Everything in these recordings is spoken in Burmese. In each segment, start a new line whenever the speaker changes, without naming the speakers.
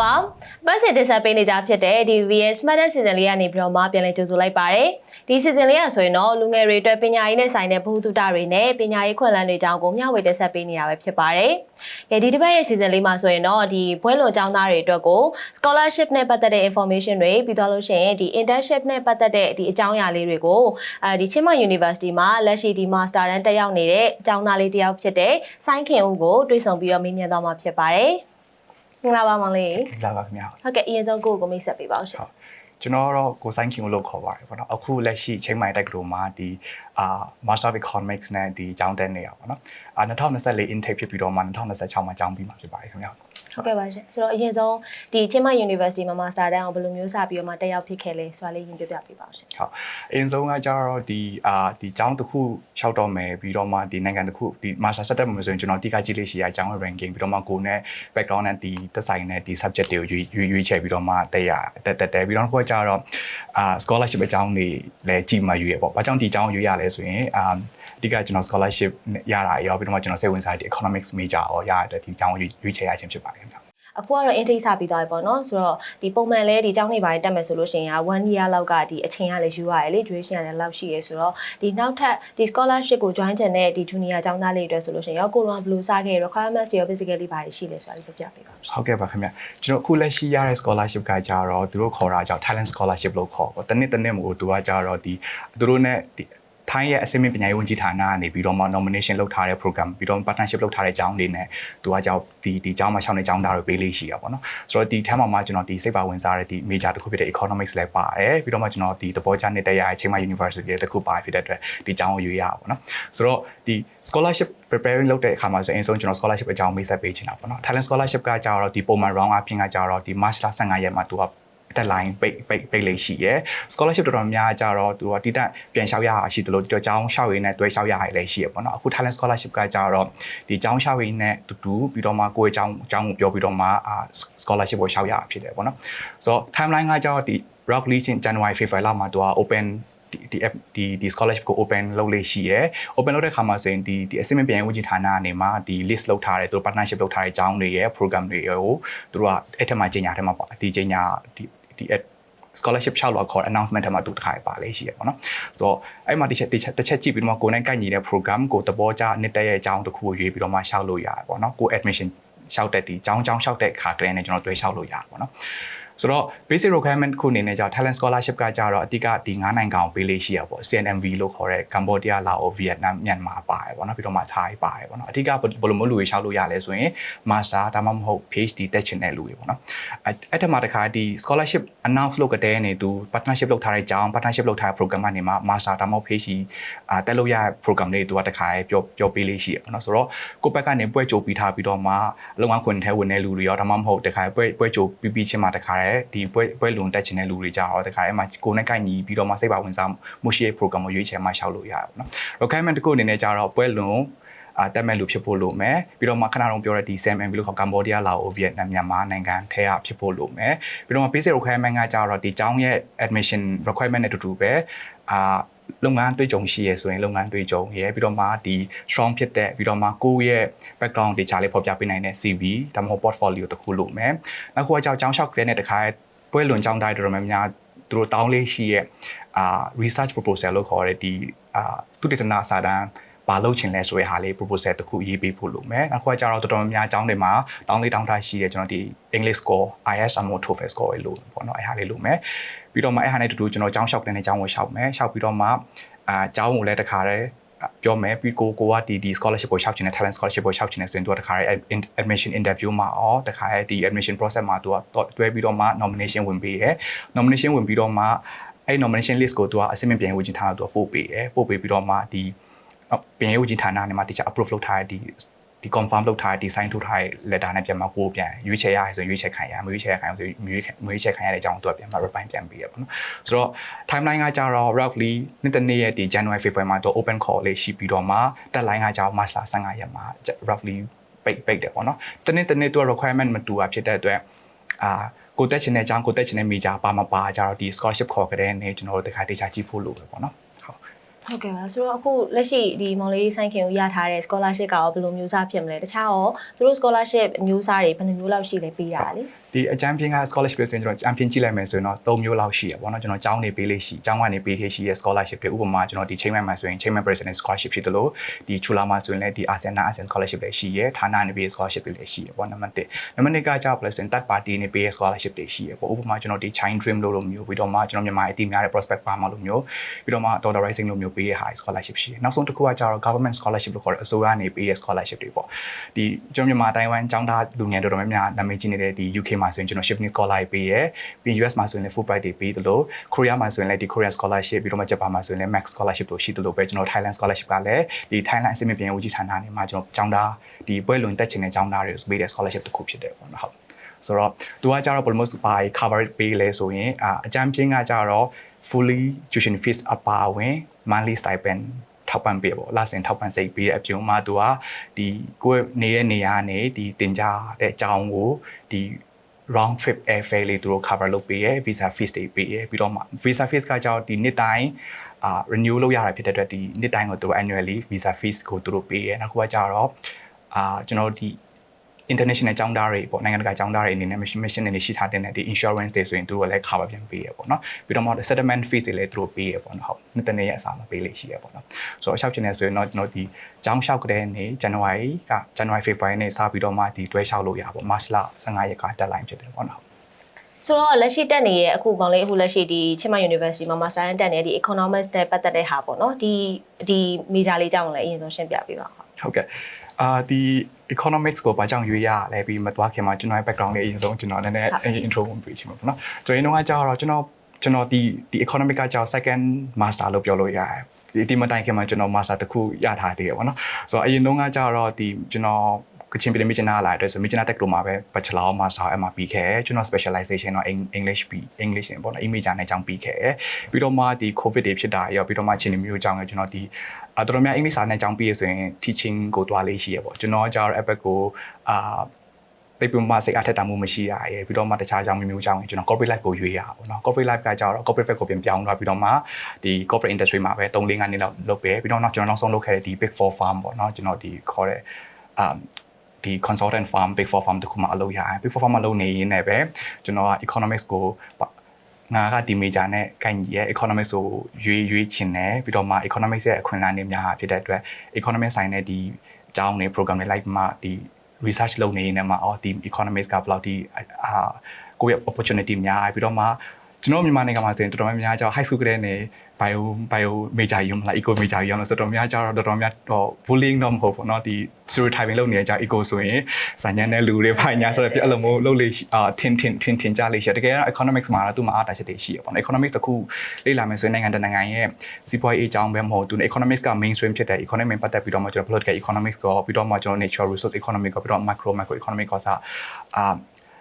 ပါပတ်စစ်တင်ဆက်ပေးနေကြဖြစ်တဲ့ဒီ VS Smart Season လေးကနေပြီးတော့မှပြန်လည်ကြိုဆိုလိုက်ပါတယ်ဒီ season လေးကဆိုရင်တော့လူငယ်တွေအတွက်ပညာရေးနဲ့ဆိုင်တဲ့ဘုဟုတုတတွေနဲ့ပညာရေးခွင့်လန်းတွေအကြောင်းကိုမျှဝေတင်ဆက်ပေးနေတာပဲဖြစ်ပါတယ်ကဲဒီတစ်ပတ်ရဲ့ season လေးမှာဆိုရင်တော့ဒီဘွဲလွန်ကျောင်းသားတွေအတွက်ကို scholarship နဲ့ပတ်သက်တဲ့ information တွေပြီးတော့လို့ရှိရင်ဒီ internship နဲ့ပတ်သက်တဲ့ဒီအကြောင်းအရာလေးတွေကိုအဲဒီချင်းမ University မှာလက်ရှိဒီ master တန်းတက်ရောက်နေတဲ့အကြောင်းသားလေးတစ်ယောက်ဖြစ်တဲ့ဆိုင်းခင်ဦးကိုတွေ့ဆုံပြီးတော့မေးမြန်းသွားမှာဖြစ်ပါတယ် မင်္ဂလာပါမောင်လေး
လာပါခင်ဗျာ
ဟုတ်ကဲ့အရင်ဆုံးကိုယ့်ကိုမိတ်ဆက်ပေးပါဦးရှင်
ဟုတ်ကျွန်တော်ကတော့ကိုဆိုင်ခင်လို့ခေါ်ပါတယ်ပေါ့နော်အခုလက်ရှိချိန်မိုင်တက်ကလို့မှာဒီအာ Master of Economics နဲ့ဒီကျောင်းတက်နေရပါတော့အာ2024 intake ဖြစ်ပြီးတော့မှ2026မှာကျောင်းပြီးမှာဖြစ်ပါတယ်ခင်ဗျာ
ဟုတ်ကဲ့ပါရှင်ဆိုတော့အရင်ဆုံးဒီချင်းမ University မှာ Master တန်းအောင်ဘယ်လိုမျိုးစပြီးတော့မှတက်ရောက်ဖြစ်ခဲ့လဲဆိုတာလေးရင်ပြပြပေးပါဦးရှင်
ဟုတ်အရင်ဆုံးကကြတော့ဒီအာဒီကျောင်းတစ်ခုလျှောက်တော့မယ်ပြီးတော့မှဒီနိုင်ငံတစ်ခုဒီ Master ဆက်တက်မှာဆိုရင်ကျွန်တော်တိကကြည့်လို့ရှိရအကျောင်းရဲ့ ranking ပြီးတော့မှကိုယ်နဲ့ background နဲ့ဒီသက်ဆိုင်တဲ့ဒီ subject တွေကိုရွေးရွေးရွေးချယ်ပြီးတော့မှတက်ရတက်တက်တယ်ပြီးတော့ကိုကကြတော့အာ scholarship အကြောင်းတွေလည်းကြည်မှရွေးရပေါ့။ဘာကြောင့်ဒီအကြောင်းရွေးရလဲဆိုရင်အာ အဓိကကျွန်တော် scholarship ရတာရောပြီးတော့မှကျွန်တော်စိတ်ဝင်စားတဲ့ economics major ရောရတဲ့ဒီအကြောင်းရွေးရွေးချယ်ရခြင်းဖြစ်ပါတယ်ခင်ဗျာ
အခုကတော့ intake စပြီးသွားပြီပေါ့နော်ဆိုတော့ဒီပုံမှန်လဲဒီကျောင်းနေပါတယ်တက်မယ်ဆိုလို့ရှိရင်1 year လောက်ကဒီအချိန်ကလည်းယူရတယ်လေ duration ကလည်းလောက်ရှိရဲဆိုတော့ဒီနောက်ထပ်ဒီ scholarship ကို join ချင်တဲ့ဒီ junior ကျောင်းသားလေးတွေအတွက်ဆိုလို့ရှိရင်ရောကိုလုံးဘယ်လိုစခဲ့ requirements တွေရော physically ဘာတွေရှိလဲဆိုတာလေးပြပြပေးပါဦးရှင်
ဟုတ်ကဲ့ပါခင်ဗျကျွန်တော်အခုလက်ရှိရတဲ့ scholarship ကကြတော့သူတို့ခေါ်တာကြောင့် talent scholarship လို့ခေါ်ပေါ့တနေ့တနေ့မို့သူကကြတော့ဒီသူတို့ ਨੇ ဒီ ထိုင်းရဲ့အစိမ့်မြင့်ပညာရေးဝန်ကြီးဌာနကနေပြီးတော့မှ nomination လုပ်ထားတဲ့ program ပြီးတော့ partnership လုပ်ထားတဲ့အကြောင်းတွေနဲ့သူကကြောင့်ဒီဒီအကြောင်းမှာရှောင်းတဲ့အကြောင်းသားတွေပေးလေးရှိရပါတော့။ဆိုတော့ဒီထမ်းမှာမှကျွန်တော်ဒီစိတ်ပါဝင်စားတဲ့ဒီ major တစ်ခုဖြစ်တဲ့ economics လည်းပါတယ်ပြီးတော့မှကျွန်တော်ဒီတဘောချနှစ်တက်ရတဲ့ချိန်မှာ university တစ်ခုပါဖြစ်တဲ့အတွက်ဒီအကြောင်းကိုရွေးရပါပေါ့နော်။ဆိုတော့ဒီ scholarship preparing လုပ်တဲ့အခါမှာဆိုရင်အဆုံးကျွန်တော် scholarship အကြောင်းမိတ်ဆက်ပေးချင်တာပေါ့နော်။ Talent scholarship ကကြတော့ဒီပုံမှန် round အပြင်ကကြတော့ဒီ March 15ရက်မှာသူက deadline ပိတ်ပိတ်ပိတ်လေးရှိရယ် scholarship တော်တော်များကြတော့သူကတိတက်ပြန်လျှောက်ရတာရှိတယ်လို့ဒီတော့ကျောင်းလျှောက်ရင်းနဲ့တွဲလျှောက်ရရလည်းရှိရပေါ့နော်အခု talent scholarship ကကြတော့ဒီကျောင်းလျှောက်ရင်းနဲ့တူတူပြီးတော့မှကိုယ့်ရဲ့ကျောင်းကျောင်းကိုပြောပြီးတော့မှအာ scholarship ကိုလျှောက်ရတာဖြစ်တယ်ပေါ့နော်ဆိုတော့ timeline ကကြတော့ဒီ rock league ချင်း January February လောက်မှာသူက open ဒီဒီ app ဒီဒီ scholarship ကို open လုပ်လေးရှိရယ် open လုပ်တဲ့ခါမှာဆိုရင်ဒီဒီ assignment ပြန်ဝင်ကြီးဌာနကနေမှဒီ list လုပ်ထားတယ်သူတို့ partnership လုပ်ထားတဲ့အကြောင်းတွေရယ် program တွေရယ်ကိုသူတို့ကအဲ့ထက်မှကြီးညာထဲမှာပါဒီကြီးညာဒီ ဒီ scholarship 6လောက်ခေါ် announcement ထဲမှာတူတစ်ခါပါလေးရှိရပေါ့နော်ဆိုတော့အဲ့မှာတစ်ချက်တစ်ချက်တစ်ချက်ကြည့်ပြီးတော့ကိုယ်နဲ့ကိုက်ညီတဲ့ program ကိုသဘောကျနှစ်တက်ရဲ့အကြောင်းတစ်ခုကိုရွေးပြီးတော့မှရှောက်လို့ရတယ်ပေါ့နော်ကို admission ရှောက်တဲ့ဒီအကြောင်းအကြောင်းရှောက်တဲ့ခါကလေးနဲ့ကျွန်တော်တွဲရှောက်လို့ရပါပေါ့နော် ဆိုတော့ basic requirement ခုအနေနဲ့ကြာ talent scholarship ကကြတော့အတိကဒီ9နိုင်ငံကိုပေးလေးရှိရပေါ့ CNMV လို့ခေါ်တဲ့ Cambodia, Laos, Vietnam, Myanmar ပါတယ်ပေါ့နော်ပြီးတော့မှ Thai ပါတယ်ပေါ့နော်အတိကဘယ်လိုမျိုးလူတွေရှောက်လို့ရလဲဆိုရင် master ဒါမှမဟုတ် PhD တက်ချင်တဲ့လူတွေပေါ့နော်အဲ့အဲ့ထက်မှတခါဒီ scholarship announce လုပ်ကြတဲ့နေသူ partnership လုပ်ထားတဲ့အကြောင်း partnership လုပ်ထားတဲ့ program ကနေမှ master ဒါမှမဟုတ် PhD အာတက်လို့ရတဲ့ program တွေသူကတခါပြောပြောပေးလေးရှိရပေါ့နော်ဆိုတော့ကိုယ့်ဘက်ကနေပွဲကြိုပြီးထားပြီးတော့မှအလုံးဝခွင့်ထဲဝင်တဲ့လူတွေရောဒါမှမဟုတ်တခါပွဲပွဲကြိုပြီးပြီးချင်းမှတခါရဲဒီပွဲပွဲလုံတက်ချင်တဲ့လူတွေကြတော့တခါရဲမှာကိုယ်နဲ့ကိုက်ညီပြီးတော့မှစိတ်ပါဝင်စားမှုရှိတဲ့ program ကိုရွေးချယ်မှရှောက်လို့ရပါပေါ့နော် requirement တစ်ခုအနေနဲ့ကြတော့ပွဲလုံအာတက်မဲ့လူဖြစ်ဖို့လိုမယ်ပြီးတော့မှခဏတော့ပြောတဲ့ဒီ SAM ပြီးလို့ခေါ်ကမ္ဘောဒီးယားလာအိုဗီယက်နမ်မြန်မာနိုင်ငံထဲကဖြစ်ဖို့လိုမယ်ပြီးတော့မှ basic requirement ကကြတော့ဒီကျောင်းရဲ့ admission requirement နဲ့အတူတူပဲအာ လုပ်ငန်းတွေ့ကြုံရှိရဆိုရင်လုပ်ငန်းတွေ့ကြုံရပြီးတော့မှဒီ strong ဖြစ်တဲ့ပြီးတော့မှကိုယ့်ရဲ့ background တွေခြားလေးဖော်ပြပေးနိုင်တဲ့ CV ဒါမှမဟုတ် portfolio တစ်ခုလုပ်မယ်နောက်တစ်ခုကကြောင်းကျောင်းလျှောက်ကြတဲ့နဲ့တခါပွဲလွန်ကျောင်းတိုင်းတော်တော်များများသူတို့တောင်းလေးရှိရဲ့အာ research proposal လို့ခေါ်တဲ့ဒီအာသူတေသနာစာတမ်းဘာလုပ်ချင်လဲဆိုတဲ့ဟာလေး proposal တစ်ခုရေးပေးဖို့လုပ်မယ်။နောက်တစ်ခုကကျတော့တော်တော်များများအကြောင်းတွေမှာတောင်းလေးတောင်းထားရှိတယ်ကျွန်တော်ဒီ English score IELTS အမို့ TOEFL score တွေလို့ပေါ့နော်အဲ့ဟာလေးလုပ်မယ်။ ပြီးတော့မှအဲ့ဟာနဲ့တူတူကျွန်တော်အကြောင်းလျှောက်တဲ့အကြောင်းကိုလျှောက်မယ်။လျှောက်ပြီးတော့မှအာအကြောင်းကိုလည်းတခါတည်းပြောမယ်ပြီးကိုကိုကဒီဒီ scholarship ကိုရှောက်ချင်တဲ့ talent scholarship ကိုရှောက်ချင်တဲ့ဆိုရင်သူကတခါရဲ admission interview မှာအော်တခါရဲဒီ admission process မှာသူကတွဲပြီးတော့မှ nomination ဝင်ပေးရယ် nomination ဝင်ပြီးတော့မှအဲ့ nomination list ကိုသူကအစိမ့်မပြန်ဝေချင်ထားတော့သူကပို့ပေးရယ်ပို့ပေးပြီးတော့မှဒီပြန်ရေးဝကြီးဌာနနဲ့မှတခြား approve လုပ်ထားတဲ့ဒီ ဒီ confirm လုပ်ထားတဲ့ design ထုတ်ထားတဲ့ letter နဲ့ပြန်မကိုပြန်ရွေးချယ်ရရဆိုရွေးချယ်ခံရမရွေးချယ်ခံရဆိုမရွေးမရွေးချယ်ခံရတဲ့အကြောင်းသူကပြန်မ reply ပြန်ပေးရပေါ့နော်ဆိုတော့ timeline ကကြတော့ roughly နေ့တစ်နေ့ရဲ့ဒီ January February မှာသူ open call လေးရှိပြီးတော့မှ deadline ကကြတော့ March လ15ရက်မှာ roughly ပိတ်ပိတ်တယ်ပေါ့နော်တနေ့တနေ့သူ requirement မတူတာဖြစ်တဲ့အတွက်အာကိုတက်ချင်တဲ့အကြောင်းကိုတက်ချင်တဲ့ major ပါမပါကြတော့ဒီ scholarship ခေါ်ကြတဲ့နေ့ကျွန်တော်တို့တခါတေချာကြည့်ဖို့လိုပဲပေါ့နော် ဟုတ်
ဟုတ်ကဲ့ပါဆိုတော့အခုလက်ရှိဒီမော်လေးဆိုင်ခင်ကိုရထားတဲ့ scholarship ကရောဘယ်လိုမျိုးစားဖြစ်မလဲတခြားရောသူတို့ scholarship မျိုးစားတွေဘယ်နှမျိုးလောက်ရှိလဲပေးရတာလေ
ဒီအချမ်းပြင်းက scholarship ဆိုရင်ကျွန်တော်အချမ်းပြင်းကြည့်လိုက်မယ်ဆိုရင်တော့၃မျိုးလောက်ရှိရပေါ့နော်ကျွန်တော်ကျောင်းနေပေးလေးရှိကျောင်းကနေပေးလေးရှိရဲ့ scholarship တွေဥပမာကျွန်တော်ဒီ chairman မှာဆိုရင် chairman president scholarship ဖြစ်တယ်လို့ဒီ chula မှာဆိုရင်လည်းဒီ ASEAN ASEAN scholarship တွေရှိရဌာနနေပေး scholarship တွေလည်းရှိရပေါ့နံပါတ်1နံပါတ်2ကကြောက် plus third party နေပေး scholarship တွေရှိရပေါ့ဥပမာကျွန်တော်ဒီ China Dream လို့လို့မျိုးပြီးတော့မှကျွန်တော်မြန်မာအတီးများတဲ့ prospect ပါမှာလို့မျိုးပြီးတော့မှ dollar rising လို့မျိုးပေးရဟာ scholarship ရှိရနောက်ဆုံးတစ်ခုကကျတော့ government scholarship လို့ခေါ်တဲ့အစိုးရနေပေးရ scholarship တွေပေါ့ဒီကျွန်တော်မြန်မာတိုင်ဝမ်ကျောင်းသားလူငယ်တော်တော်များများနာမည်ကြီးနေတဲ့ဒီ UK မှာဆိုရင်ကျွန်တော် Shifting Scholar ပေးရပြီး US မှာဆိုရင်လည်း Fulbright တွေပေးတယ်လို့ Korea မှာဆိုရင်လည်းဒီ Korea Scholarship ပြီးတော့မှ Japan မှာဆိုရင်လည်း Max Scholarship တို့ရှိတယ်လို့ပဲကျွန်တော် Thailand Scholarship ကလည်းဒီ Thailand အစိမ့်ပြင်းဦးကြီးဌာနနေမှာကျွန်တော်ကျောင်းသားဒီပွဲလွန်တက်ချင်တဲ့ကျောင်းသားတွေကိုပေးတဲ့ scholarship တစ်ခုဖြစ်တယ်ပေါ့နော်ဟုတ်ဆိုတော့သူကကြတော့ almost by cover ပေးလဲဆိုရင်အာအကြမ်းပြင်းကကြတော့ fully tuition fees အပါအဝင် monthly stipend ထောက်ပံ့ပေးပေါ့လစဉ်ထောက်ပံ့စိတ်ပေးတဲ့အပြုံမှာသူကဒီကိုယ်နေတဲ့နေရာနဲ့ဒီတင်ကြတဲ့အကြောင်းကိုဒီ round trip airfare လေးသူတို့ cover လုပ်ပေးရယ် visa fees တွေပေးရယ်ပြီးတော့မှ visa fees ကကြောင့်ဒီနှစ်တိုင်းအာ renew လုပ်ရတာဖြစ်တဲ့အတွက်ဒီနှစ်တိုင်းကိုသူ annually visa fees ကိုသူတို့ပေးရယ်နောက်တစ်ခုကကြတော့အာကျွန်တော်တို့ဒီ international ကျောင်းသားတွေပေါ့နိုင်ငံတကာကျောင်းသားတွေအနေနဲ့ mission mission တွေရှိထားတဲ့ဒီ insurance တွေဆိုရင်သူတို့လည်း cover ပြန်ပေးရပေါ့နော်ပြီးတော့မှ settlement fees တွေလည်းသူတို့ပေးရပေါ့နော်ဟုတ်နှစ်တနေ့ရဲ့အစားမပေးလိမ့်ရှိရပေါ့နော်ဆိုတော့အလျှောက်ချင်တယ်ဆိုရင်တော့ကျွန်တော်ဒီကျောင်းလျှောက်ကတဲ့နေ့ January က January February နဲ့စပြီးတော့မှဒီတွဲလျှောက်လို့ရပါပေါ့ March လ15ရက်က deadline ဖြစ်တယ်ပေါ့နော်
ဆိုတော့လက်ရှိတက်နေတဲ့အခုကောင်လေးအခုလက်ရှိဒီချင်းမ University မှာ Master တက်နေတဲ့ဒီ Economics နဲ့ပတ်သက်တဲ့ဟာပေါ့နော်ဒီဒီ major လေးကြောင့်လည်းအရင်ဆုံးရှင်းပြပေးပါဦး
ဟုတ်ကဲ့အာဒီ economics ကိုဘာကြောင့်ရွေးရလဲပြီးမသွားခင်မှာကျွန်တော်ရဲ့ background လေးအရင်ဆုံးကျွန်တော်နည်းနည်း intro ဝင်ပြချင်ပါဘောနော်ကျွန်တော်တို့ကကြောက်တော့ကျွန်တော်ကျွန်တော်ဒီဒီ economic ကကြောက် second master လို့ပြောလို့ရတယ်ဒီဒီမတိုင်ခင်မှာကျွန်တော် master တစ်ခုရထားသေးတယ်ပေါ့နော်ဆိုတော့အရင်တုန်းကကြောက်တော့ဒီကျွန်တော် ကချင်ပြည်နယ်မိချနာလာတဲ့ဆိုမိချနာတက်ကလိုမှာပဲ bachelor မှာစာအဲ့မှာပြီးခဲ့ကျွန်တော် specialization တော့ English ပြီး English ပေါ့နော် image နဲ့အကြောင်းပြီးခဲ့ပြီးတော့မှဒီ covid တွေဖြစ်တာရောပြီးတော့မှချင်းမျိုးအကြောင်းကျွန်တော်ဒီအတော်များအင်္ဂလိပ်စာနဲ့အကြောင်းပြီးရဆိုရင် teaching ကိုတွားလေးရှိရပေါ့ကျွန်တော်ကျတော့ app ကိုအာတိတ်ပြမစိတ်အထက်တမှုမရှိရရဲ့ပြီးတော့မှတခြားကြောင်းမျိုးမျိုးကြောင်းကျွန်တော် corporate life ကိုရွေးရအောင်နော် corporate life ကကြတော့ corporate field ကိုပြန်ပြောင်းသွားပြီးတော့မှဒီ corporate industry မှာပဲ3-4နှစ်လောက်လုပ်ပဲပြီးတော့နောက်ကျွန်တော်နောက်ဆုံးလုပ်ခဲ့တဲ့ဒီ big four firm ပေါ့နော်ကျွန်တော်ဒီခေါ်တဲ့ um ဒီ consultant firm big four firm တခုမှအလုပ်ရအောင် big four firm မှာလုပ်နေရင်းနဲ့ပဲကျွန်တော်က economics ကိုငါကဒီ major နဲ့ကိုင်ကြီးရဲ့ economics ကိုရွေးရွေးချင်တယ်ပြီးတော့မှ economics ရဲ့အခွင့်အလမ်းတွေများဖြစ်တဲ့အတွက် economics ဆိုင်တဲ့ဒီအကြောင်းတွေ program တွေ like မှဒီ research လုပ်နေနေမှာအော်ဒီ economics ကဘယ်လောက်ဒီအာကိုယ့်ရဲ့ opportunity များပြီးတော့မှ ကျွန်တော်မြန်မာနိုင်ငံမှာဆိုရင်တော်တော်များများကြောင့် high school ကတည်းကနေ bio bio major ယူမလား eco major ယူအောင်လို့ဆိုတော့များကြတော့တော်တော်များတော့ bullying တော့မဟုတ်ဘူးเนาะဒီ stereotyping လုပ်နေကြ eco ဆိုရင်စာညံတဲ့လူတွေဖိုင်ညာဆိုတော့ပြအဲ့လိုမျိုးလုပ်လေအာထင်ထင်ထင်ထင်ကြလေရှိတကယ်တော့ economics မှာတော့သူ့မှာအားတာချက်တွေရှိရပေါ့နော် economics တခုလေ့လာမယ်ဆိုရင်နိုင်ငံတကာနိုင်ငံရဲ့စီးပွားရေးအကြောင်းပဲမဟုတ်သူ economics က mainstream ဖြစ်တဲ့ economic ပတ်သက်ပြီးတော့မှကျွန်တော် political economics ကိုပြီးတော့မှကျွန်တော် natural resource economic ကိုပြီးတော့ macro macro economic ကိုစအာ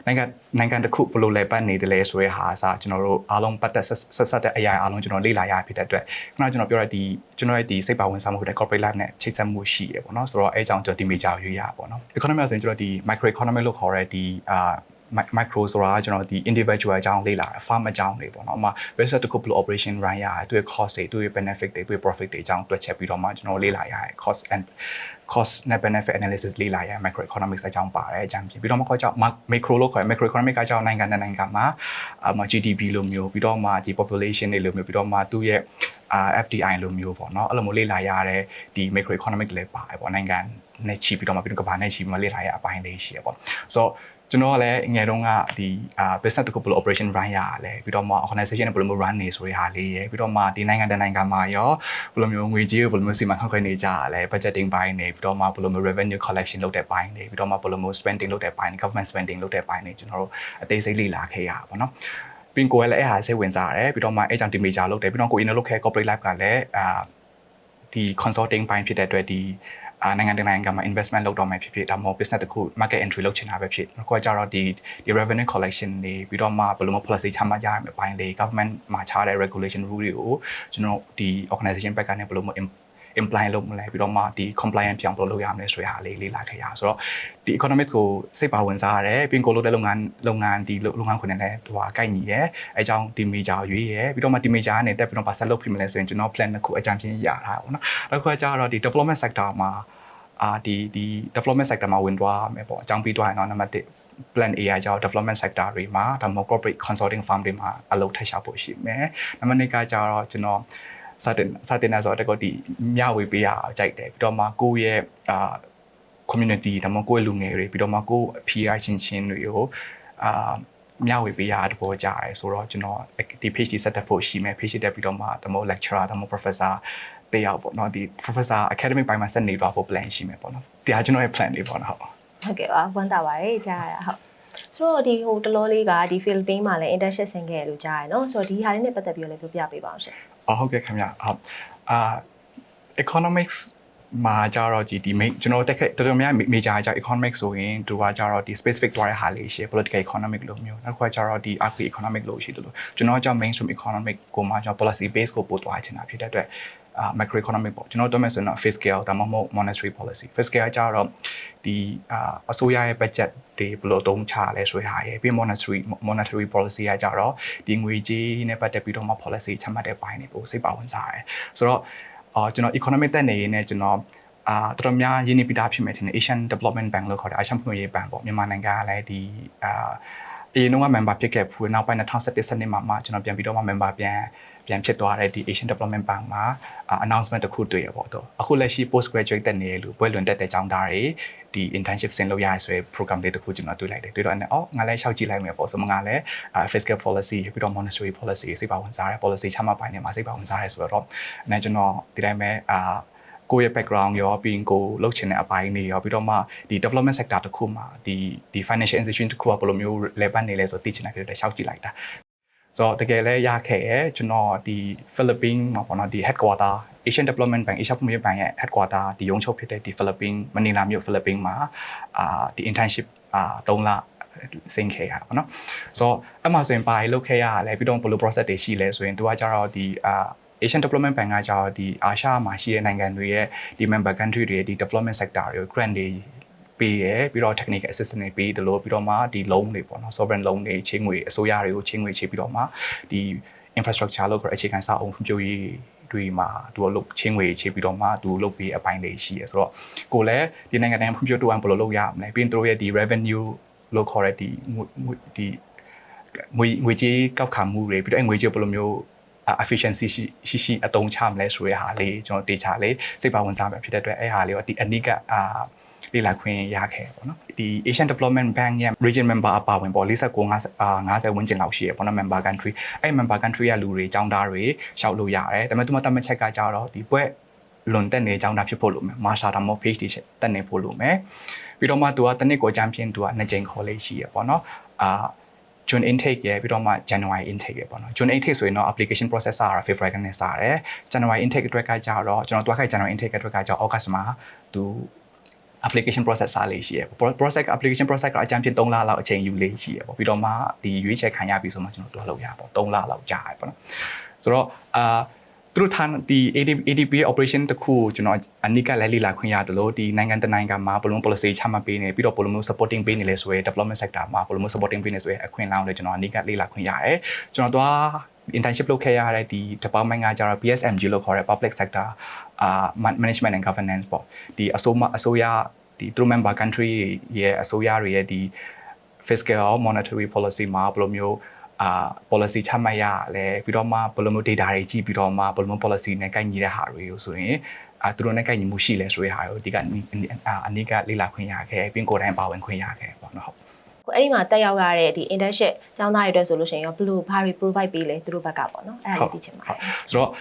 နိုင်ငံနိုင်ငံတစ်ခုဘယ်လိုလဲပတ်နေတယ်လဲဆိုရဲဟာအစကျွန်တော်တို့အားလုံးပတ်သက်ဆက်ဆက်တဲ့အရာအားလုံးကျွန်တော်လေ့လာရဖြစ်တဲ့အတွက်ခုနကကျွန်တော်ပြောတဲ့ဒီကျွန်တော်ရဲ့ဒီစိတ်ပါဝင်စားမှုတဲ့ corporate life နဲ့ချိတ်ဆက်မှုရှိရပေါ့နော်ဆိုတော့အဲအကြောင်းကျွန်တော်ဒီ major ရွေးရပေါ့နော် economy ဆိုရင်ကျွန်တော်ဒီ micro economy လို့ခေါ်တဲ့ဒီအာ micro ဆိုတာကကျွန်တော်ဒီ individual အကြောင်းလေ့လာ farm အကြောင်းတွေပေါ့နော်။အမှ business တစ်ခုဘယ်လို operation run ရသူရဲ့ cost တွေသူရဲ့ benefit တွေသူရဲ့ profit တွေအကြောင်းတွက်ချက်ပြီးတော့မှကျွန်တော်လေ့လာရတယ် cost and cost နဲ့ benefit analysis လေ့လာရ micro economics အကြောင်းပါတယ်အကြောင်းဖြစ်ပြီးတော့မှခေါ်ကြောင့် macro လို့ခေါ်တယ် macro economic ကကြောင့်နိုင်ငံနဲ့နိုင်ငံမှာအမ GDP လိုမျိုးပြီးတော့မှဒီ population တွေလိုမျိုးပြီးတော့မှသူ့ရဲ့အာ FDI လိုမျိုးပေါ့နော်အဲ့လိုမျိုးလေ့လာရတဲ့ဒီ macro economic လည်းပါတယ်ပေါ့နိုင်ငံနဲ့ချီပြီးတော့မှပြီးတော့ကမ္ဘာနဲ့ချီပြီးမှလေ့လာရအပိုင်းလေးရှိရပေါ့ဆိုတော့ ကျွန်တော်ကလည်းငယ်တုန်းကဒီအာ business တခုဘယ်လို operation run ရလဲပြီးတော့မှ organization နဲ့ဘယ်လိုမျိုး run နေဆိုတဲ့ဟာလေးရယ်ပြီးတော့မှဒီနိုင်ငံတကာနိုင်ငံမှာရောဘယ်လိုမျိုးငွေကြေးကိုဘယ်လိုမျိုးစီမံခန့်ခွဲနေကြရလဲ budgeting ဘိုင်းနေပြီးတော့မှဘယ်လိုမျိုး revenue collection လုပ်တဲ့ဘိုင်းနေပြီးတော့မှဘယ်လိုမျိုး spending လုပ်တဲ့ဘိုင်းနေ government spending လုပ်တဲ့ဘိုင်းနေကျွန်တော်တို့အသေးစိတ်လေ့လာခဲ့ရပါတော့ပြင်ကိုလည်းအဲ့ဟာစိတ်ဝင်စားရတယ်ပြီးတော့မှအဲ့ကြောင့်ဒီ major လုပ်တယ်ပြီးတော့ကိုရင်းလုပ်ခဲ့ corporate life ကလည်းအာဒီ consulting ဘိုင်းဖြစ်တဲ့အတွက်ဒီ အာနိုင်ငံတကာနိုင်ငံမှာ investment လုပ်တော့မယ်ဖြစ်ဖြစ်ဒါမှမဟုတ် business တစ်ခု market entry လုပ်ချင်တာပဲဖြစ်။ကိုကကြတော့ဒီဒီ revenue collection တွေပြီးတော့မှဘယ်လိုမှ policy ချမှတ်ကြရမယ်အပိုင်းလေး government မှာချတဲ့ regulation rule တွေကိုကျွန်တော်ဒီ organization ဘက်ကနေဘယ်လိုမှ imply လုပ်မလဲပြီးတော့မှဒီ compliant ပြောင်းဘယ်လိုလုပ်ရမလဲဆိုတဲ့ဟာလေးလေးလာခဲ့ရအောင်ဆိုတော့ဒီ economics ကိုစိတ်ပါဝင်စားရတယ်ပြီးကိုလုပ်တဲ့လုပ်ငန်းလုပ်ငန်းဒီလုပ်ငန်းခွင်နဲ့လည်းဟိုဟာကိုက်ညီရဲအဲအကြောင်းဒီ major ရွေးရဲပြီးတော့မှဒီ major ကနေတက်ပြီးတော့ပါဆက်လုပ်ဖြစ်မလဲဆိုရင်ကျွန်တော် plan တစ်ခုအကြံပြင်းရတာပေါ့နော်နောက်တစ်ခုကကျတော့ဒီ development sector မှာအာဒီဒီ development sector မှာဝင်သွားမယ်ပေါ့အကြောင်းပြီးသွားရင်တော့နံပါတ်1 plan A အကြောင်း development sector တွေမှာဒါမှမဟုတ် corporate consulting firm တွေမှာအလုပ်ထပ်ရှာဖို့ရှိမယ်နံပါတ်2ကကြတော့ကျွန်တော် စတင်စတင်နေဆိုတော့တကောဒီမျှဝေပေးရအောင်ကြိုက်တယ်ပြီးတော့မှကိုယ့်ရဲ့အာ community ဒါမှမဟုတ်ကိုယ့်ရဲ့လူငယ်တွေပြီးတော့မှကိုယ့် PR ချင်းချင်းတွေကိုအာမျှဝေပေးရတဲ့ဘောကြရဲဆိုတော့ကျွန်တော်ဒီ page ဒီ set up ဖို့ရှိမယ် page တက်ပြီးတော့မှဒါမှမဟုတ် lecturer ဒါမှမဟုတ် professor တယောက်ပေါ့နော်ဒီ professor academic ဘိုင်းမှာဆက်နေသွားဖို့ plan ရှိမယ်ပေါ့နော်တရားကျွန်တော်ရဲ့ plan လေးပေါ့နော်ဟုတ်
ဟုတ်ကဲ့ပါဝမ်းသာပါတယ်ကြားရတာဟုတ်ဆိုတော့ဒီဟိုတလောလေးကဒီဖိလစ်ပင်းမှာလည်း internship ဆင်ခဲ့ရလို့ကြားရနော်ဆိုတော့ဒီဟာလေးနဲ့ပတ်သက်ပြီးတော့လည်းပြောပြပေးပါအောင်ရှင်
အော်ဟုတ်ကဲ့ခင်ဗျဟုတ်အာ economics မှာကြတော့ဒီဒီ main ကျွန်တော်တက်ခဲ့တော်တော်များ major ကြ economics ဆိုရင်သူကကြတော့ဒီ specific တွားတဲ့ဟာလေးရှိ political economic လို့မျိုးနောက်တစ်ခါကြတော့ဒီ agri economic လို့ရှိတယ်လို့ကျွန်တော်က mainstream economic ကိုမှကျွန်တော် policy base ကိုပို့သွားချင်တာဖြစ်တဲ့အတွက် အာ macro economic ပေါ့ကျွန်တော်တို့မယ်ဆိုရင်တော့ fiscal ဒါမှမဟုတ် monetary policy fiscal ကကြတော့ဒီအာအစိုးရရဲ့ budget တွေဘယ်လိုအသုံးချလဲဆိုရရဲ့ပြီး monetary monetary policy ကကြတော့ဒီငွေကြေးနဲ့ပတ်သက်ပြီးတော့မှ policy ချမှတ်တဲ့ပိုင်းတွေပိုစိတ်ပါဝင်စားတယ်ဆိုတော့အာကျွန်တော် economic တက်နေရင်းနဲ့ကျွန်တော်အာတော်တော်များရင်းနှီးပြီးသားဖြစ်မယ်ထင်တယ် Asian Development Bank လို့ခေါ်တယ် Asian ဖွံ့ဖြိုးရေးဘဏ်ပေါ့မြန်မာနိုင်ငံကလည်းဒီအာအရင်တော့ member ဖြစ်ခဲ့ဖူးနောက်ပိုင်း2017စနစ်မှာမှကျွန်တော်ပြန်ပြီးတော့မှ member ပြန် ပြန်ဖြစ်သွားတဲ့ဒီ Asian Development Bank မှာ announcement တစ်ခုတွေ့ရပေါ့တော့အခုလက်ရှိ post graduate တက်နေလို့ဘွဲလွန်တက်တဲ့ကျောင်းသားတွေဒီ internship ဆင်လုပ်ရရဆိုရယ် program လေးတစ်ခုကျွန်တော်တွေ့လိုက်တယ်တွေ့တော့အဲ့အော်ငါလည်းရှောက်ကြည့်လိုက်မယ်ပေါ့ဆိုမှငါလည်း fiscal policy ပြီးတော့ monetary policy စိတ်ပါဝင်စားတယ် policy ချမှတ်ပိုင်းနေမှာစိတ်ပါဝင်စားတယ်ဆိုတော့အဲ့ကျွန်တော်ဒီတိုင်းပဲအာကိုယ့်ရဲ့ background ရောပြီးရင်ကိုလှုပ်ချင်တဲ့အပိုင်းတွေရောပြီးတော့မှဒီ development sector တစ်ခုမှာဒီဒီ financial institution တစ်ခုကဘယ်လိုမျိုးလဲပတ်နေလဲဆိုသိချင်တာဖြစ်တယ်ရှောက်ကြည့်လိုက်တာ ဆိုတော့တကယ်လဲရခဲ့ရကျွန်တော်ဒီဖိလစ်ပင်းမှာပေါ့နော်ဒီ headquarter Asian Development Bank Asia ဖွံ့ဖြိုးဘဏ်ရဲ့ headquarter ဒီရုံးချုပ်ဖြစ်တဲ့ဒီဖိလစ်ပင်းမနီလာမြို့ဖိလစ်ပင်းမှာအာဒီ internship အာ3လစင်ခဲ့ရပါတော့ဆိုတော့အမှဆိုရင်ပါလုတ်ခဲ့ရလဲပြီးတော့ဘယ်လို process တွေရှိလဲဆိုရင်သူကကြတော့ဒီအာ Asian Development Bank ကကြတော့ဒီအာရှမှာရှိတဲ့နိုင်ငံတွေရဲ့ဒီ member country တွေရဲ့ဒီ development sector တွေကို grant တွေ ပေးရပြီးတော့ technical assistance တွေပေးတယ်လို့ပြီးတော့မှဒီ loan တွေပေါ့နော် sovereign loan တွေချင်းငွေအစိုးရတွေကိုချင်းငွေချေပြီးတော့မှဒီ infrastructure လို့ခေါ်အခြေခံစာအုပ်ဖွံ့ဖြိုးရေးတွေမှာသူကလုပ်ချင်းငွေချေပြီးတော့မှသူလုပ်ပြီးအပိုင်းတွေရှိရဆိုတော့ကိုလည်းဒီနိုင်ငံတိုင်းဖွံ့ဖြိုးတိုးအောင်ဘယ်လိုလုပ်ရမလဲပြီးရင်တို့ရဲ့ဒီ revenue လို့ခေါ်တဲ့ဒီဒီငွေငွေကြေးကောက်ခံမှုတွေပြီးတော့အဲငွေကြေးဘယ်လိုမျိုး efficiency ရှိရှိရှိအသုံးချမလဲဆိုတဲ့ဟာလေးကျွန်တော်တေချာလေးစိတ်ပါဝင်စားမှာဖြစ်တဲ့အတွက်အဲဟာလေးကိုဒီအနိကအာ လေ့လာခွင့်ရခဲ့ပေါ့နော်ဒီ Asian Development Bank ရဲ့ region member အပါဝင်ပေါ့49 50ဝန်းကျင်လောက်ရှိရပေါ့နော် member country အဲ့ member country ကလူတွေចောင်းသားတွေရှောက်လို့ရတယ်ဒါပေမဲ့သူမတတ်မှတ်ချက်ကကြတော့ဒီဘွဲ့လွန်တက်နေចောင်းသားဖြစ်ဖို့လိုမယ်မာရှာဒါမော page တွေတက်နေဖို့လိုမယ်ပြီးတော့မှသူကတနစ်ကိုချန်ပီယံသူကနှစ်ကြိမ်ခေါ်လေးရှိရပေါ့နော်အာ June intake ရပြီးတော့မှ January intake ရပေါ့နော် June intake ဆိုရင်တော့ application process က February ကနေစတယ် January intake အတွက်ကကြတော့ကျွန်တော်တွားခိုက် January intake အတွက်ကကြတော့ August မှာသူ application process စားလေးရှိရပေါ့ process application process ကအကြမ်းဖြင့်3လလောက်အချိန်ယူလေးရှိရပေါ့ပြီးတော့မှဒီရွေးချယ်ခံရပြီဆိုမှကျွန်တော်တွားလို့ရပေါ့3လလောက်ကြာရပေါ့နော်ဆိုတော့အာသူတို့ထားဒီ ADP operation တခုကျွန်တော်အနိကလည်းလေ့လာခွင့်ရတယ်လို့ဒီနိုင်ငံတနိုင်ငံမှာဘယ်လို policy ချမှတ်ပေးနေပြီးတော့ဘယ်လိုမျိုး supporting ပေးနေလဲဆိုရယ် development sector မှာဘယ်လိုမျိုး supporting ပေးနေဆိုရယ်အခွင့်အလမ်းကိုလည်းကျွန်တော်အနိကလေ့လာခွင့်ရတယ်ကျွန်တော်တော့ internship လုပ်ခဲ့ရတဲ့ဒီ department ကကျတော့ PSMG လို့ခေါ်တဲ့ public sector အာ management and governance ပေါ့ဒီအစိုးအစိုးရဒီသူတို့ member country ရဲ့အစိုးရတွေရဲ့ဒီ fiscal monetary policy မှာဘယ်လိုမျိုးအာ policy ချမှတ်ရလဲပြီးတော့မှဘယ်လိုမျိုး data တွေကြည့်ပြီးတော့မှဘယ်လိုမျိုး policy နဲ့ကိုက်ညီတဲ့ဟာတွေကိုဆိုရင်အာသူတို့နဲ့ကိုက်ညီမှုရှိလဲဆိုတဲ့ဟာကိုဒီကအနိကလေ့လာခွင့်ရခဲ့ပြီးကိုယ်တိုင်ပါဝင်ခွင့်ရခဲ့ပေါ့နော်ဟုတ်
ကိုအဲ့ဒီမှာတက်ရောက်ရတဲ့ဒီ internship ကျောင်းသားတွေအတွက်ဆိုလို့ရှိရင်ရောဘယ်လိုဘာတွေ provide ပေးလဲသူတို့ဘက်ကပေါ့နော်အဲ့ဒါလေးသိချင်ပါတယ်
ဆိုတော့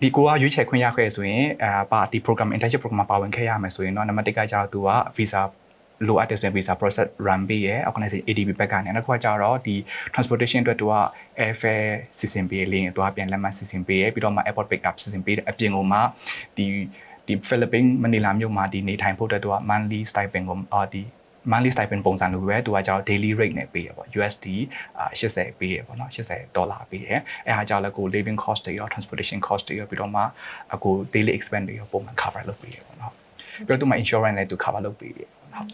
ဒီကိုကရွေးချယ်ခွင့်ရခဲ့ဆိုရင်အာပါဒီ program internship program မှာပါဝင်ခဲ့ရမယ်ဆိုရင်တော့နံပါတ်1ကကျတော့သူက visa လိုအပ်တဲ့ဆိုရင် visa process run ပေးရယ် organization ADB ဘက်ကနေနောက်တစ်ခုကကျတော့ဒီ transportation အတွက်သူက airfare စီစဉ်ပေးလေရင်သူကပြန်လက်မှတ်စီစဉ်ပေးရယ်ပြီးတော့မှ airport pick up စီစဉ်ပေးတဲ့အပြင်ကိုမှဒီဒီ Philippines မနီလာမြို့မှာဒီနေထိုင်ဖို့အတွက်သူက monthly stipend ကိုအာဒီ monthly stipend ပုံစံလိုပဲသူကကြောက် daily rate နဲ့ပေးရပေါ့ USD 80ပေးရပေါ့နော်80ဒေါ်လာပေးရအဲအားကြောင့်လည်းကို living cost တွေရော transportation cost တွေရောပြီးတော့မှအကို daily expense တွေရောပုံမှန် cover လုပ်ပေးရပေါ့နော်ပြီးတော့သူမှ insurance လည်းသူ cover လုပ်ပေးရပေါ့နော်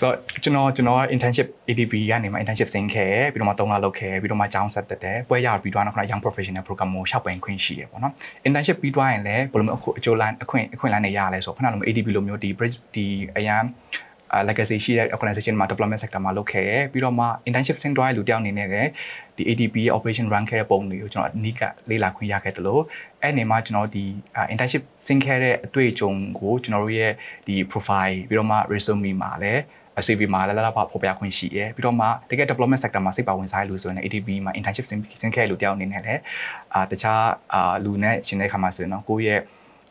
ဆိုတော့ကျွန်တော်ကျွန်တော် internship ADB ကနေမှ internship ဆင်းခဲ့ပြီးတော့မှ3လလုပ်ခဲ့ပြီးတော့မှကျောင်းဆက်တက်တယ်ပွဲရပြီးတော့နောက်ခဏ young professional program ကိုရှောက်ပိုင်ခွင့်ရှိရပေါ့နော် internship ပြီးသွားရင်လည်းဘယ်လိုမျိုးအခုအကျိုးလမ်းအခွင့်အခွင့်လမ်းတွေရလဲဆိုတော့ခဏလိုမျိုး ADB လိုမျိုးဒီ bridge ဒီအရန်အာ legacy ရှိတဲ့ organization မှာ development sector မှာလုပ်ခဲ့ရပြီးတော့မှ internship ဆင်းသွားတဲ့လူတယောက်အနေနဲ့လည်းဒီ ADP ရဲ့ operation run ခဲ့တဲ့ပုံတွေကိုကျွန်တော်အနီးကလေ့လာခွင့်ရခဲ့တယ်လို့အဲ့နေမှာကျွန်တော်ဒီ internship ဆင်းခဲ့တဲ့အတွေ့အကြုံကိုကျွန်တော်တို့ရဲ့ဒီ profile ပြီးတော့မှ resume မှာလည်း CV မှာလည်းလာလာဖော်ပြခွင့်ရှိရပြီးတော့မှတကယ် development sector မှာစိတ်ပါဝင်စားရလို့ဆိုရင် ADP မှာ internship ဆင်းဆင်းခဲ့တဲ့လူတယောက်အနေနဲ့လည်းအာတခြားအာလူနဲ့ရှင်တဲ့ခါမှာဆိုရင်တော့ကိုယ့်ရဲ့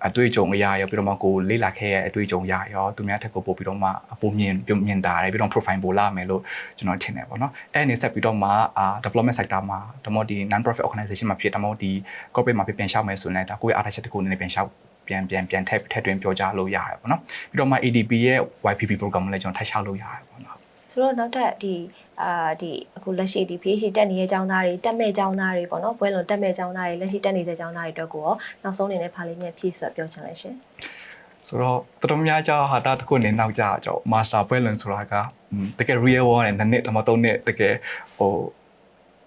အတွေ့အကြုံအရာရောပြီးတော့မှကိုလေ့လာခဲ့ရဲ့အတွေ့အကြုံအရာရောသူများထက်ကိုပို့ပြီးတော့မှပုံမြင်မြင်တာတယ်ပြီးတော့ profile ပို့လာမယ်လို့ကျွန်တော်ထင်တယ်ပေါ့နော်အဲ့အနေဆက်ပြီးတော့မှအာ development sector မှာဒါမှမဟုတ်ဒီ non profit organization မှာဖြစ်ဒါမှမဟုတ်ဒီ corporate မှာဖြစ်ပြန်ရှောက်မယ်ဆိုရင်လည်းဒါကိုယ့်ရဲ့အားထားချက်တစ်ခုအနေနဲ့ပြန်ရှောက်ပြန်ပြန်ပြန်ထည့်ထည့်တွင်ပြောကြားလို့ရတယ်ပေါ့နော်ပြီးတော့မှ ADP ရဲ့ YPP program ကိုလည်းကျွန်တော်ထပ်ရှောက်လို့ရတယ်ပေါ့နော်
ဆိုတော့နောက်ထပ်ဒီအာဒီအခုလက်ရှိဒီ PhD တက်နေတဲ့ကျောင်းသားတွေတက်မဲ့ကျောင်းသားတွေပေါ့နော်ပွဲလွန်တက်မဲ့ကျောင်းသားတွေလက်ရှိတက်နေတဲ့ကျောင်းသားတွေအတွက်ကိုရောနောက်ဆုံးအနေနဲ့ဖာလေးမြတ်ဖြည့်ဆိုပြောချင်လိုက်ရှင်
ဆိုတော့တော်တော်များကြာဟာတာတစ်ခုနေနောက်ကြကြော master ပွဲလွန်ဆိုတာကอืมတကယ် real world နဲ့နှစ်နှစ်တမသုံးနှစ်တကယ်ဟို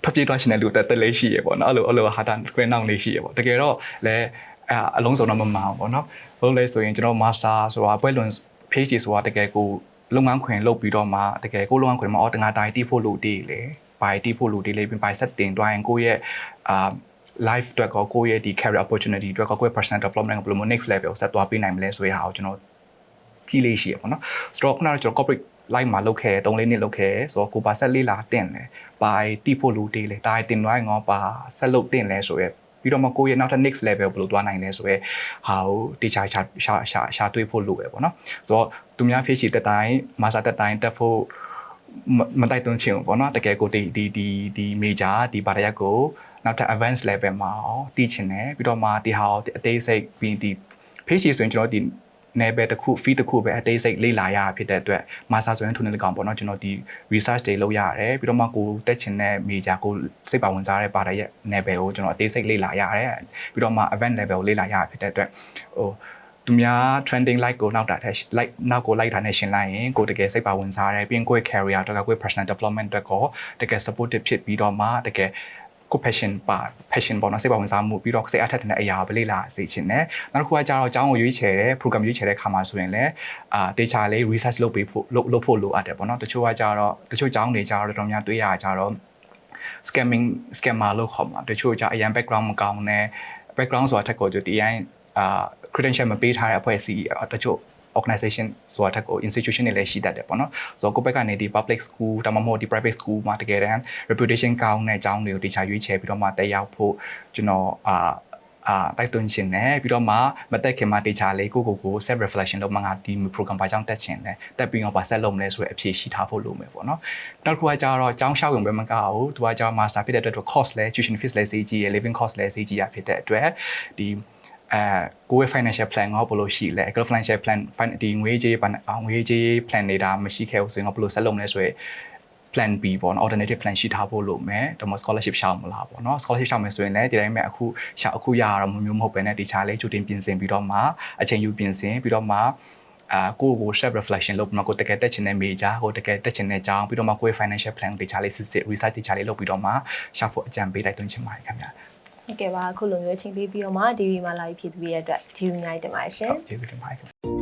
ဖပြေးသွားရှင်တဲ့လူတက်တက်လေးရှိရပေါ့နော်အဲ့လိုအဲ့လိုဟာတာခွဲနောက်လေးရှိရပေါ့တကယ်တော့လည်းအအလုံးစုံတော့မမှန်ဘူးပေါ့နော်ဘလို့လဲဆိုရင်ကျွန်တော် master ဆိုတာပွဲလွန် PhD ဆိုတာတကယ်ကို လုပ်ငန်းခွင်လုပ်ပြီးတော့မှတကယ်ကိုလုပ်ငန်းခွင်မှာအော်တငါတိုင်းတီးဖို့လို့တည်လေဘာတီးဖို့လို့တည်လေပြီးဘာဆက်တင်တွိုင်းကိုယ့်ရဲ့အာ life အတွက်ကောကိုယ့်ရဲ့ဒီ career opportunity အတွက်ကောကိုယ့်ရဲ့ personal development ကိုဘယ်လိုမျိုး next level ကိုဆက်သွားပေးနိုင်မလဲဆိုရဟာကိုကျွန်တော်ကြည့်လေးရှိရပေါ့နော်ဆိုတော့ခုနကကျွန်တော် corporate life မှာလုပ်ခဲ့တယ်3လေးနှစ်လုပ်ခဲ့တယ်ဆိုတော့ကိုပါဆက်လေးလာတင်တယ်ဘာတီးဖို့လို့တည်လေဒါတင်တွိုင်းငေါပါဆက်လုပ်တင်လဲဆိုရဲ ပြီးတော့မှကိုယ့်ရဲ့နောက်ထပ် next level ဘယ်လိုသွားနိုင်လဲဆိုရဲဟာကို teacher ရှာရှာရှာရှာတွေးဖို့လိုပဲပေါ့နော်ဆိုတော့သူများဖြည့်ရှိတဲ့တိုင်း master တက်တိုင်းတက်ဖို့မတိုက်တွန်းချင်ဘူးပေါ့နော်တကယ်ကိုဒီဒီဒီဒီ major ဒီဘာတရက်ကိုနောက်ထပ် advanced level မှာအောင်တည်ချင်တယ်ပြီးတော့မှဒီဟာကိုအသေးစိတ်ပြီးဒီ page ဆိုရင်ကျွန်တော်ဒီ နယ်ပယ်တစ်ခု fee တစ်ခုပဲအသေးစိတ်လေ့လာရတာဖြစ်တဲ့အတွက် master ဆိုရင်ထုံးနေလကောင်ပေါ့နော်ကျွန်တော်ဒီ research တွေလုပ်ရတယ်ပြီးတော့မှကိုတက်ချင်တဲ့ major ကိုစိတ်ပါဝင်စားတဲ့ပါတဲ့ရဲ့နယ်ပယ်ကိုကျွန်တော်အသေးစိတ်လေ့လာရတယ်ပြီးတော့မှ event level ကိုလေ့လာရတာဖြစ်တဲ့အတွက်ဟိုသူများ trending like ကိုနောက်တာတဲ့ like နောက်ကို like တာနဲ့ရှင်းလိုက်ရင်ကိုတကယ်စိတ်ပါဝင်စားတယ်ပြီးရင်ကိုယ့် career အတွက်ကကိုယ့် personal development အတွက်ကိုတကယ် supportive ဖြစ်ပြီးတော့မှတကယ် ကို passion ပါ passion ပေါ့နော်စိတ်ပါဝင်စားမှုပြီးတော့စိတ်အားထက်တဲ့အရာကိုလေ့လာစေချင်တယ်နောက်တစ်ခုကကြတော့အကြောင်းကိုရွေးချယ်တယ် program ရွေးချယ်တဲ့ခါမှာဆိုရင်လည်းအာ data လေး research လုပ်ပေးဖို့လုပ်လုပ်ဖို့လိုအပ်တယ်ပေါ့နော်တချို့ကကြတော့တချို့အကြောင်းတွေကြတော့တော်တော်များတွေးရကြတော့ scamming scammer လို့ခေါ်မှာတချို့ကြအရန် background မကောင်းနဲ့ background ဆိုတာထက်ကိုကြဒီအရင်အာ credential မပေးထားတဲ့အဖွဲ့အစည်းတချို့ organization ဆိုတာတက်ကို institution တွေလည်းရှိတတ်တယ်ပေါ့နော်ဆိုတော့ကိုယ့်ဘက်ကနေဒီ public school ဒါမှမဟုတ်ဒီ private school မှာတကယ်တမ်း reputation ကောင်းတဲ့အကြောင်းတွေကိုတခြားရွေးချယ်ပြီးတော့မှတက်ရောက်ဖို့ကျွန်တော်အာအာတိုက်တွန်းခြင်းနဲ့ပြီးတော့မှမတက်ခင်မှာတေချာလေးကိုကိုကို self reflection လုပ်မှငါဒီ program ဘာကြောင့်တက်ချင်လဲတက်ပြီးတော့ဗာဆက်လုပ်မလဲဆိုတဲ့အဖြေရှိထားဖို့လိုမယ်ပေါ့နော်နောက်တစ်ခုကကြတော့အကြောင်းရှောက်ရုံပဲမကဘူးသူကကြတော့ master ဖြစ်တဲ့အတွက် cost လဲ tuition fees လဲစေးကြီးရယ် living cost လဲစေးကြီးရဖြစ်တဲ့အတွက်ဒီ အဲကိုယ့်ရဲ့ financial plan ကဘယ်လိုရှိလဲ eco financial plan ဒီငွေကြေးဘာငွေကြေး plan နေတာမရှိခဲ့ဘူးဆိုရင်ဘယ်လိုဆက်လုပ်မလဲဆိုရယ် plan B ပေါ့နော် alternative plan ရှိထားဖို့လိုမယ်ဒါမှ scholarship ရှောက်မလားပေါ့နော် scholarship ရှောက်မယ်ဆိုရင်လည်းဒီတိုင်းမဲ့အခုရှောက်အခုရရတော့မမျိုးမဟုတ်ပဲねတခြားလေးကြိုတင်ပြင်ဆင်ပြီးတော့မှအချိန်ယူပြင်ဆင်ပြီးတော့မှအာကိုယ့်ကို self reflection လုပ်ပြီးတော့ကိုယ်တကယ်တက်ချင်တဲ့ major ကိုတကယ်တက်ချင်တဲ့အကြောင်းပြီးတော့မှကိုယ့်ရဲ့ financial plan ကိုတခြားလေးစစ်စစ် research တခြားလေးလုပ်ပြီးတော့မှရှောက်ဖို့အကြံပေးတိုက်တွန်းချင်ပါတယ်ခင်ဗျာ
ဟုတ်ကဲ့ပါအခုလိုမျိုးချိန်ပေးပြီးတော့မှ DV မှာလာပြီးဖြစ်ပြီးရတဲ့အတွက် GV နိုင်တင်ပါတယ်ရှင်
ကျေးဇူးတင်ပါတယ်